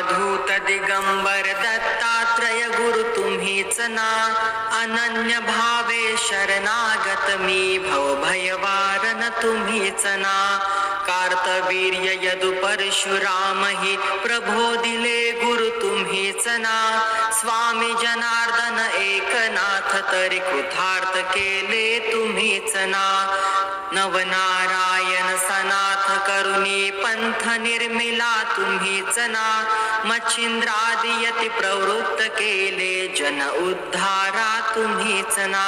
अवधूत दिगंबर दत्तात्रय गुरु तुम्हीच ना. अनन्य भावे शरणागत मी भव भयवारन तुम्हीच ना. कार्तवीर्य यदु परशुराम हि प्रभो दिले गुरु तुम्हीच ना स्वामी जनार्दन एकनाथ तरी कृथार्थ केले तुम्हीच ना नवनारायण सनाथ करुणी पंथ निर्मिला तुम्हीच ना मच्छिंद्रादियती प्रवृत्त केले जन उद्धारा तुम्हीच ना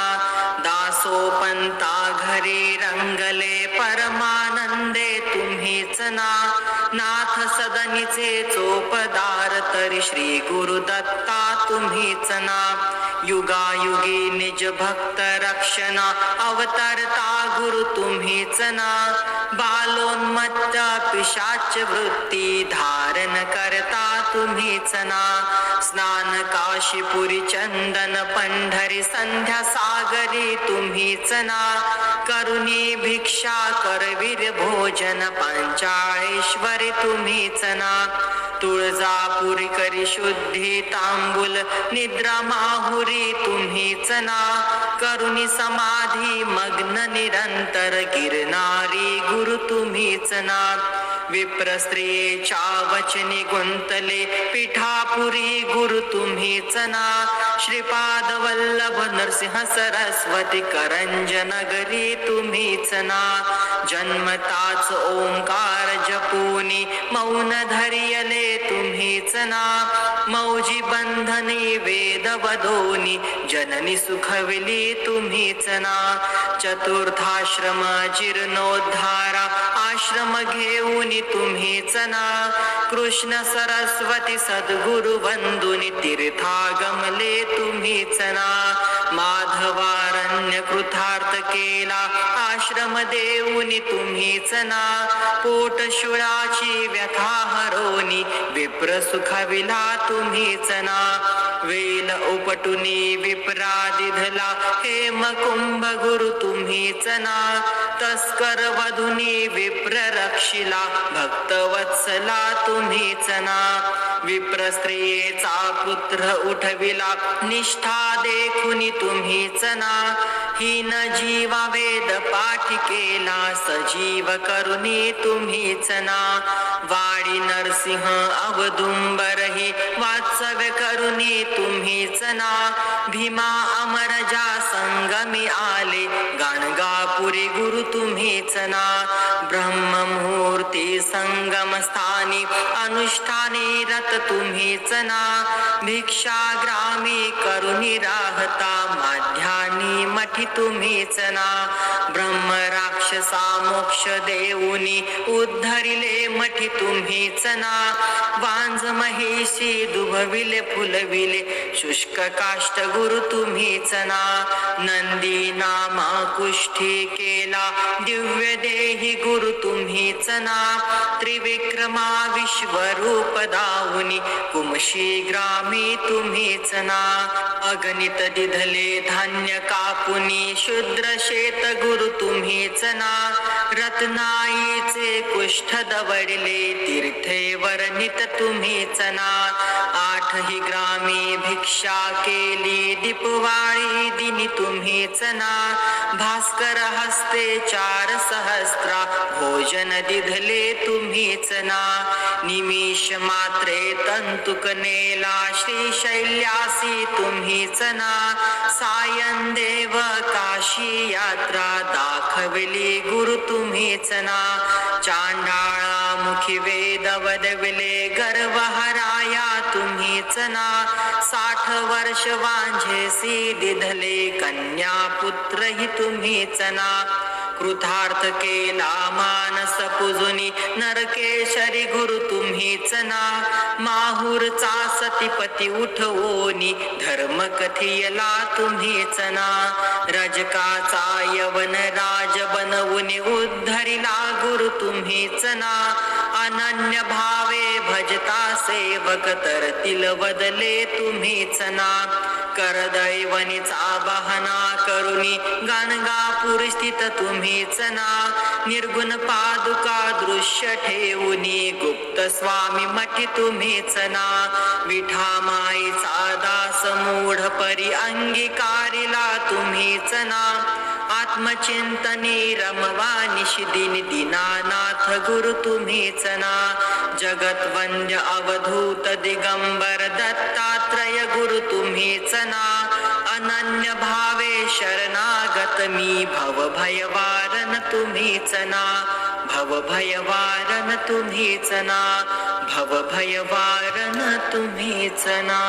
दासोपंता घरी रंगले परमानंदे तुम्हीच ना. नाथ सदनीचे चोपदार तरी श्री गुरुदत्ता तुम्हीच ना. युगायुगी निज भक्त रक्षणा अवतरता गुरु तुम्हीच ना. बालोन्मत्त पिशाच वृत्ती धारण करता तुम्हीच ना. स्नान काशीपुरी चंदन पंढरी संध्या सागरी तुम्हीच ना करुणी भिक्षा करवीर भोजन पंचाळेश्वरी तुम्हीच ना तुळजापुरी करी शुद्धी तांबूल निद्रा माहुरी तुम्हीच ना करुणी समाधी मग्न निरंतर गिरणारी गुरु तुम्हीच ना विप्र स्त्रियेच्या वचनी गुंतले. पिठापुरी गुरु तुम्ही चना. श्रीपाद वल्लभ नरसिंह सरस्वती करंज नगरी तुम्हीच जन्मताच ओंकार जपूनी. मौन धरियले तुम्ही ना मौजी बंधनी वेद वधोनी जननी सुखविली तुम्ही ना चतुर्थाश्रम जीर्णोद्धारा. आश्रम घेऊन तुम्हीच ना कृष्ण सरस्वती सद्गुरु बंधुनी तीर्थागमले तुम्हीच ना माधवारण्य कृथार्थ केला. आश्रम देऊनी तुम्हीच ना पोट शुळाची व्यथा हरोनी विप्र सुखविला तुम्हीच ना वेल उपटुनी विप्रादिधला हेम कुंभ गुरु तुम्हीच ना तस्कर वधुनी विप्र रक्षिला भक्त वत्सला तुम्हीच ना विप्र स्त्रियेचा पुत्र उठविला निष्ठा देखुनी तुम्हीच ना हीन जीवा वेद पाठ केला सजीव करुणी तुम्हीच ना. वाडी नरसिंह अवदुंबरही वात्सव करुणी तुम्हीच ना. भीमा अमरजा संगमी आले गाणगापुरी गुरु तुम्हीच ना. ब्रह्ममुहूर्ती संगम स्थानी अनुष्ठानी रत तुम्हीच ना. भिक्षा ग्रामी करुणी राहता माध्यानी मठी तुम्हीच ना ब्रह्म राक्षसा मोक्ष देऊनी उद्धरिले मठी तुम्हीच ना वांज महिषी दुभविले फुलविले शुष्क काष्ट गुरु तुम्हीच ना नंदी नामा कुष्ठी केला दिव्य देही गुरु तुम्हीच ना त्रिविक्रमा विश्वरूप दाऊनी कुमशी ग्रामी तुम्हीच ना अगणित दिधले धान्य कापुनी शुद्र शेत गुरु तुम्हीच ना रत्नाईचे कुष्ठ दवडले तीर्थे वर्णित तुम्ही चना. आठही ग्रामी भिक्षा केली दीपवाळी दिनी तुम्ही चना. भास्कर हस्ते चार सहस्त्रा भोजन दिधले तुम्ही चना. निमिष मात्रे तंतुक नेला श्रीशैल्यासी तुम्ही चना. सायन देव काशी यात्रा दाखविली. गुरु तुम्हीच ना चांडाळा मुखी वेद वदविले. गर्व हराया तुम्हीच ना साठ वर्ष वांझेसी दिधले. कन्या पुत्र ही तुम्हीच ना कृतार्थ केला मानस पुजुनी नरकेशरी गुरु तुम्हीच ना. माहूरचा सतीपती उठवोनी धर्म कथियला तुम्हीच ना. रजकाचा यवन राज बनवून उद्धरिला गुरु तुम्हीच ना. अनन्य भावे भजता सेवक तरतील बदले तुम्हीच ना करदैवनीचा बहना करुणी गाणगापूर स्थित तुम्हीच ना निर्गुण पादुका दृश्य ठेवूनी गुप्त स्वामी मठी तुम्हीच ना विठा माईचा दास मूढ परी अंगीकारिला तुम्हीच ना आत्मचिंतनी रमवा निशिदिन दिनानाथ गुरु तुम्हीच ना जगत वंद्य अवधूत दिगंबर दत्तात्रय गुरु तुम्हीच ना अनन्य भावे शरणागत मी भव भयवारन तुम्हीच ना भव भयवारन तुम्हीच ना भव भयवारन तुम्हीच ना